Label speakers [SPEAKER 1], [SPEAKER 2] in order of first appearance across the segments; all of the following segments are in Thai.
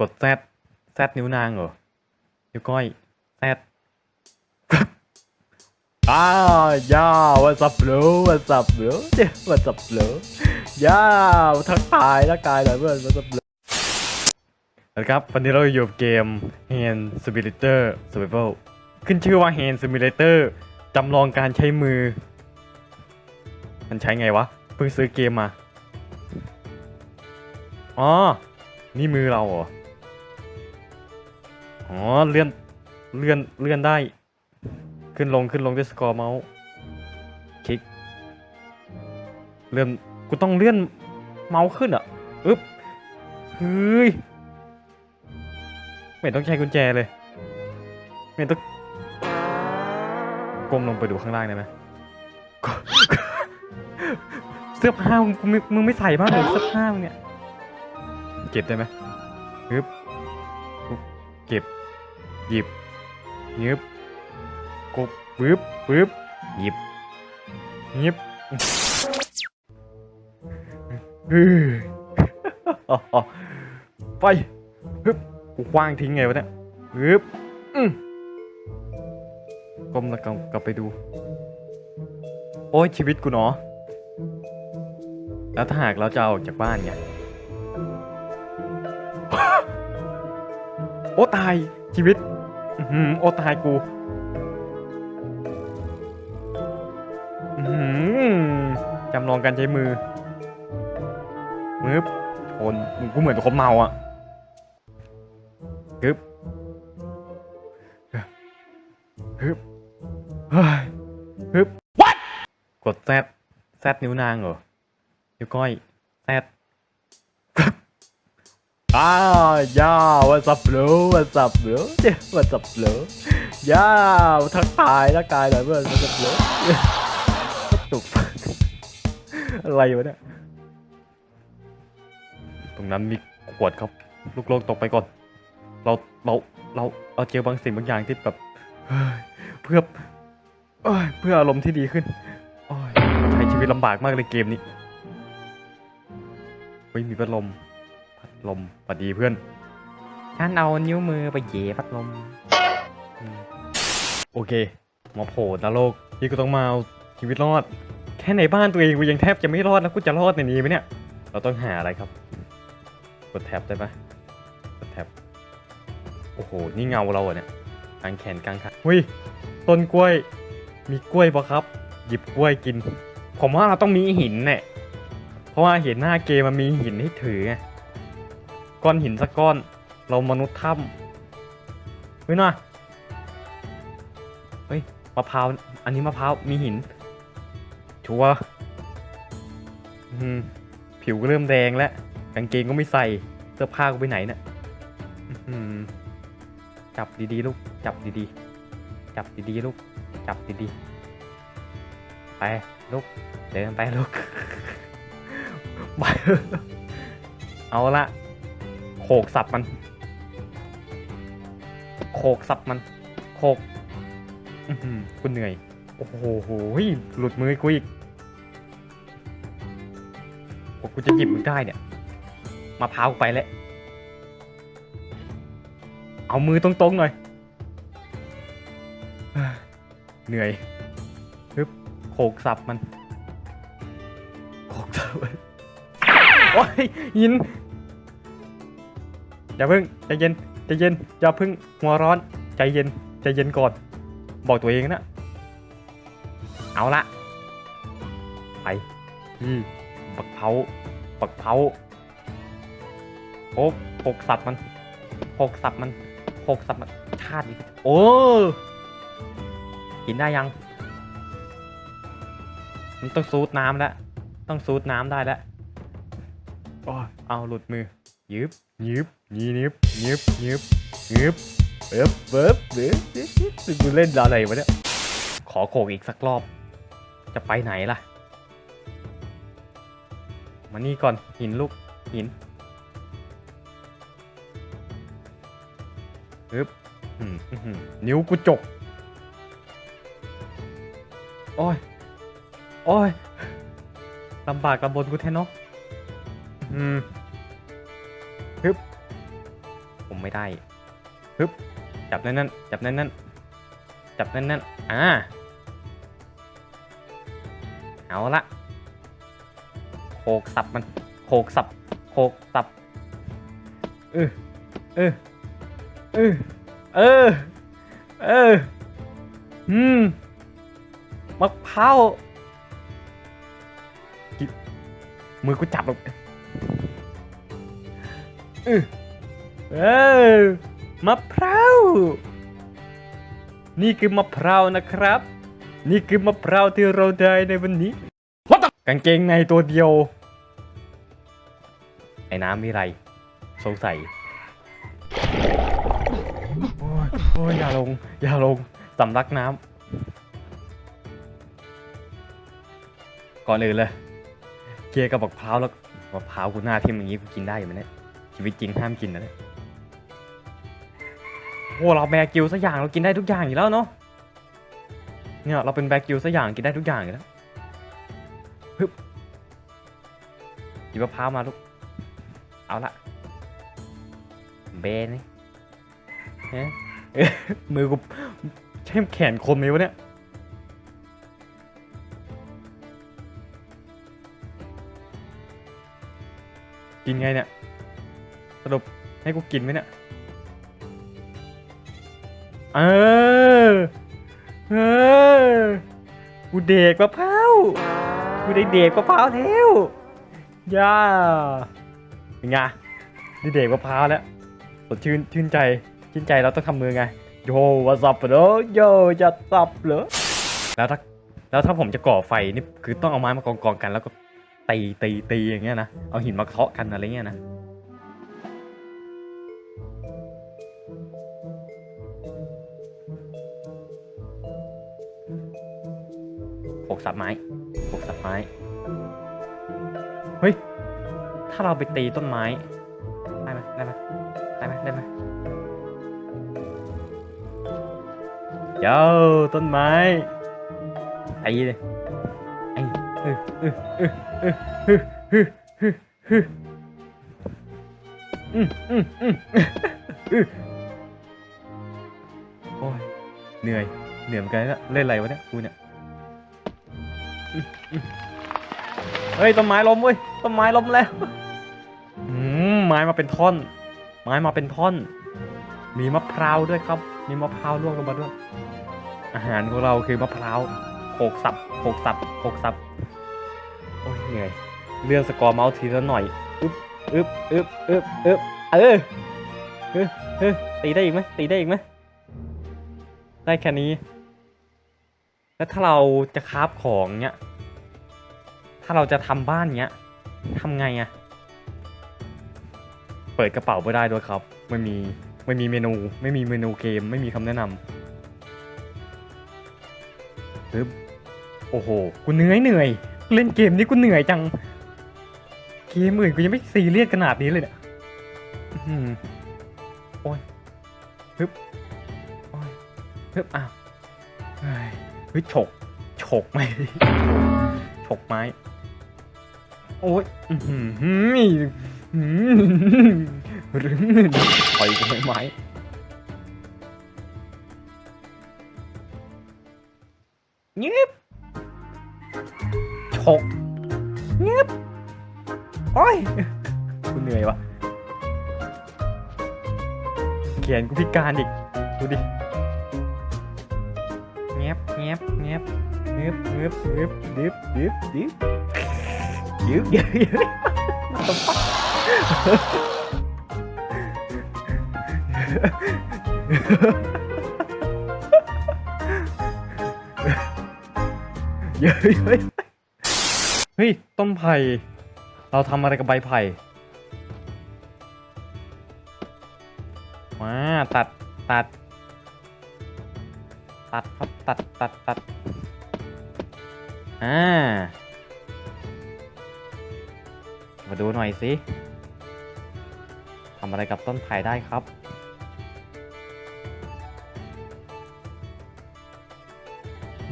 [SPEAKER 1] กดแซดแซดนิ้วนางเหรอ นิ้วก้อยแซดอ้าวย่า what's up bro what's up bro what's up bro ย่าทักทายทักทายหน่อยเพื่อน what's up bro นะครับวันนี้เราอยู่เกม Hand Simulator Survival ขึ้นชื่อว่า Hand Simulator จำลองการใช้มือ มันใช้ไงวะ เพิ่งซื้อเกมมา อ๋อ นี่มือเราเหรอ อ๋อเลื่อนเลื่อนเลื่อนได้ ขึ้นลงขึ้นลงด้วยสกอร์เมาส์คลิกเลื่อนกูต้องเลื่อนเมาส์ขึ้นอะอึ๊บเฮ้ยไม่ต้องใช้กุญแจเลย ไม่ต้องก้มลงไปดูข้างล่างได้ไหมเสื้อผ้ามึงมึงไม่ใส่บ้างเหรอเสื้อผ้ามึงเนี่ย เก็บได้ไหมฮึบ หยิบยึบกบปึ๊บปึ๊บหยิบหยิบฮึไปฮึบกูคว้างทิ้งไงวะเนี่ยฮึบอืมก้มแล้วกลับกลับไปดู โอ้ยชีวิตกูเนาะแล้วถ้าหากเราจะอออกจากบ้านเนี่ยโอ้ตายชีวิต อื้อหือโอตายกูอื้อหือจำลองการใช้มือมืบชนกูเหมือนคนเมาอะฮึบฮึบเฮ้ยฮึบ what กดแซดแซดนิ้วนางเหรอนิ้วก้อยแซด อ้าวย่า what's up bro what's up bro what's up bro ย่าทักทายทักทายหน่อยเพื่อน what's up bro ตุกอะไรวะเนี่ยตรงนั้นมีขวดครับ ลูกโลกตกไปก่อน เราเราเราเราเจอบางสิ่งบางอย่างที่แบบเฮ้ยเพื่อเอ้ยเพื่ออารมณ์ที่ดีขึ้นใช้ชีวิตลำบากมากเลยเกมนี้เฮ้ยมีพัดลม ลมสวัสดีเพื่อน ฉันเอานิ้วมือไปเหยพัดลมอืมโอเค มาโผล่นรกที่กูต้องมาเอาชีวิตรอด แค่ในบ้านตัวเองกูยังแทบจะไม่รอดแล้วกูจะรอดในนี้ไหมเนี่ย เราต้องหาอะไรครับ กดแท็บได้ปะกดแท็บ โอ้โห นี่เงาเราเหรอเนี่ยกลางแขนกลางขาหุ้ย ต้นกล้วย มีกล้วยปะครับ หยิบกล้วยกิน ผมว่าเราต้องมีหินเนี่ย เพราะว่าเห็นหน้าเกมมันมีหินให้ถือไง ก้อนหินสักก้อน เรามนุษย์ถ้ำเฮ้ยนะเฮ้ยมะพร้าวอันนี้มะพร้าวมีหินชัวผิวก็เริ่มแดงแล้วกางเกงก็ไม่ใส่เสื้อผ้าก็ไปไหนเนี่ยจับดีๆลูกจับดีๆจับดีๆลูกจับดีๆไปลูกเดินไปลูกไปเอาละ ขกสับมันโขกสับมันโขกอือหือกูเหนื่อย โอ้โหหลุดมือกูอีกกูจะหยิบมึงได้เนี่ยมะพร้าวกูไปแล้ว เอามือตรงๆหน่อยเฮ้ยเหนื่อยฮึบโขกสับมัน โขกสับมัน โอ้ยยิน อย่าเพิ่งใจเย็นใจเย็นอย่าเพิ่งหัวร้อนใจเย็นใจเย็นก่อน บอกตัวเองนะเอาละไปที่ปักเผาปักเผาโอ้หกสับมันหกสับมันหกสับมันชาตินี้โอ้กินได้ยัง มันต้องซูดน้ำแล้ว ต้องซูดน้ำได้แล้วโอ้ยเอาหลุดมือ ยืบยืบยีนิบยืบยืบยืบเบิบเบิบเบิบเบิบเบิบกูเล่นอะไรวะเนี่ย ขอโขกอีกสักรอบ จะไปไหนล่ะ มานี่ก่อนหินลูกหินฮึบอืมอื้อหือนิ้วกูจก โอ้ย โอ้ยลำบากลำบนกูแท้เนาะอืม ผมไม่ได้ฮึบจับแน่นจับแน่นจับแน่นอ่าเอาละโขกสับมันโขกสับโขกสับเออเออเออเออเอออืมมะพร้าวมือกูจับแบบเออ เออมะพร้าวนี่คือมะพร้าวนะครับ นี่คือมะพร้าวที่เราได้ในวันนี้กางเกงในตัวเดียวไอ้น้ำมีไรสงสัยโอ้ยโอ้ยอย่าลง อย่าลงสำลักน้ำก่อนอื่นเลยเกียร์กับมะพร้าวแล้วมะพร้าวกูหน้าทิ่มอย่างนี้กูกินได้อยู่ไหมเนี่ยชีวิตจริงห้ามกินนะเนี่ย โอ้เราแบกิวสักอย่างเรากินได้ทุกอย่างอยู่แล้วเนาะเนี่ยเราเป็นแบกิวสักอย่างกินได้ทุกอย่างอยู่แล้วฮึบหยิบมะพร้าวมาลูกเอาละเบนนี่มือกูใช่แขนคนไหมวะเนี่ยกินไงเนี่ยสรุปให้กูกินไหมเนี่ย เออ เออ กูเด็กมะพร้าวกูได้เด็กมะพร้าวแล้วย่าเป็นไงได้เด็กมะพร้าวแล้วสดชื่นชื่นใจชื่นใจเราต้องทำมือไง โยวัสับเหรอโยจะสับเหรอแล้วถ้าแล้วถ้าผมจะก่อไฟนี่คือต้องเอาไม้มากองกองๆกันแล้วก็ตีตีตีอย่างเงี้ยนะ เอาหินมาเคาะกันอะไรเงี้ยนะ กสับไม้หกสับไม้ เฮ้ย ถ้าเราไปตีต้นไม้ ได้ไหมได้ไหมได้ไหมได้ไหมเจ้าต้นไม้ไอ้เลยไอ้เออเออเออเออเออเออเออเอออืมอืมอืมเออโอ้ยเหนื่อย เหนื่อยเหมือนกันนะเล่นอะไรวะเนี่ยกูเนี่ย เฮ้ยต้นไม้ล้มเว้ยต้นไม้ล้มแล้วอืมไม้มาเป็นท่อน ไม้มาเป็นท่อน มีมะพร้าวด้วยครับ มีมะพร้าวร่วงลงมาด้วย อาหารของเราคือมะพร้าวโขกสับโขกสับโขกสับโอ้ยเหนื่อยเลื่อนสกอร์เมาส์ทีละหน่อยอึ๊บอึ๊บอึ๊บอึ๊บอึ๊บเออเออเออตีได้อีกไหมตีได้อีกไหมได้แค่นี้ แล้วถ้าเราจะคราฟของเนี้ย ถ้าเราจะทำบ้านเนี้ยทำไงอะเปิดกระเป๋าไม่ได้ด้วยครับไม่มีไม่มีเมนู ไม่มีเมนูเกม ไม่มีคำแนะนำปึ๊บโอ้โห กูเหนื่อยเหนื่อย เล่นเกมนี้กูเหนื่อยจัง เกมอื่นกูยังไม่ซีเรียสขนาดนี้เลยเนี่ยอื้อหือโอ้ยปึ๊บโอ้ยปึ๊บอ้าว เฮ้ยฉกฉกไหมฉกไม้ โอ้ยอื้อหือหือหือรึงปล่อยกูไม้ไม้เงียบฉกเงียบโอ้ยกูเหนื่อยวะแขนกูพิการอีก ดูดิ เงียบเงียบเงียบเงืบเงืบเงืบดึบดึบดึบยึบยึบยึบเยอะเยอะเฮ้ย ต้นไผ่ เราทำอะไรกับใบไผ่ มา ตัด ตัด ตัดครับ ตัดตัดตัดอ่า มาดูหน่อยสิทำอะไรกับต้นไผ่ได้ครับ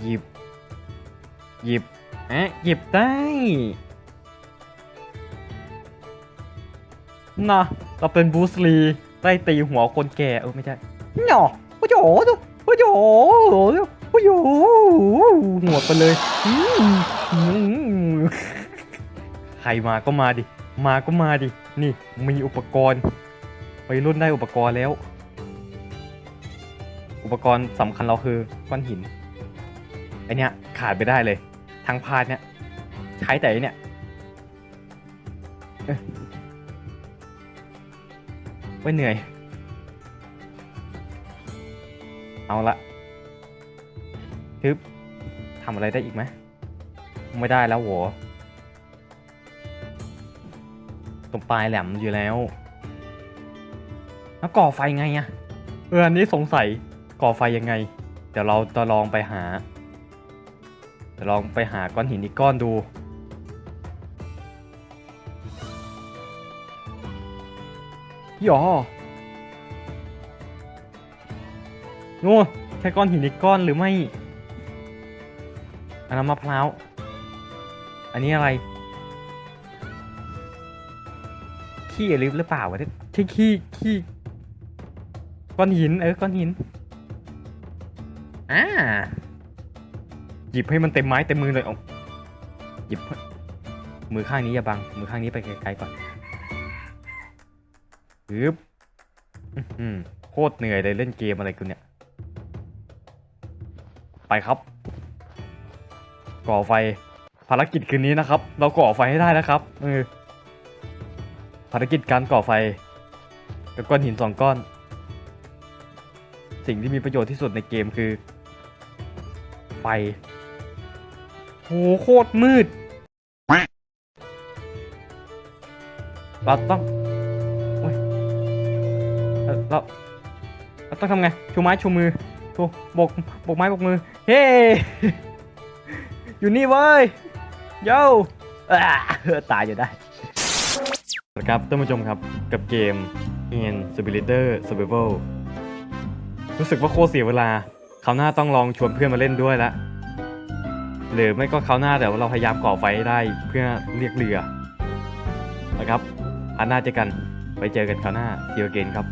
[SPEAKER 1] หยิบ หยิบเอ๊ะหยิบได้นะเราเป็นบูสลีไล่ตีหัวคนแก่เออไม่ใช่หน่อโอ้โหโอ้โห โอ้โหหัวไปเลยใครมาก็มาดิ มาก็มาดิ นี่มีอุปกรณ์ไปรุ่นได้อุปกรณ์แล้ว อุปกรณ์สำคัญเราคือก้อนหินไอเนี้ยขาดไปได้เลยทางพาดเนี้ยใช้แต่ไอเนี้ยไว้ยเหนื่อย เอาละ ทึบทำอะไรได้อีกไหมไม่ได้แล้วโหวตรงปลายแหลมอยู่แล้ว แล้วก่อไฟไงอะเอออันนี้สงสัยก่อไฟยังไง เดี๋ยวเราจะลองไปหาเดี๋ยวลองไปหาก้อนหินอีกก้อนดูหยอโน่ใช่ก้อนหินอีกก้อนหรือไม่ อันนั้นมะพร้าว อันนี้อะไร ขี้อลิฟหรือเปล่าวะเนี่ยใช่ขี้ขี้ก้อนหิน เออก้อนหิน อ่า หยิบให้มันเต็มไม้เต็มมือเลยเอาหยิบ มือข้างนี้อย่าบัง มือข้างนี้ไปไกลๆก่อนฮึบอือหือโคตรเหนื่อยเลยเล่นเกมอะไรกูเนี่ย ไปครับ ก่อไฟ ภารกิจคืนนี้นะครับ เราก่อไฟให้ได้นะครับเออภารกิจการก่อไฟกับก้อนหินสองก้อน สิ่งที่มีประโยชน์ที่สุดในเกมคือ ไฟโหโคตรมืดเราต้องโอ้ยเราเราต้องทำไง ชูไม้ชูมือชูบกบกไม้บกมือ เฮ้ อยู่นี่เว้ยโย่อ่าตายอยู่ได้ครับท่านผู้ชมครับกับเกม In Spiritor Survival รู้สึกว่าโคตรเสียเวลาคราวหน้าต้องลองชวนเพื่อนมาเล่นด้วยละหรือไม่ก็คราวหน้าเดี๋ยวเราพยายามก่อไฟให้ได้เพื่อเรียกเรือนะครับพาร์ทหน้าเจอกันไปเจอกันคราวหน้าเจอเกนครับ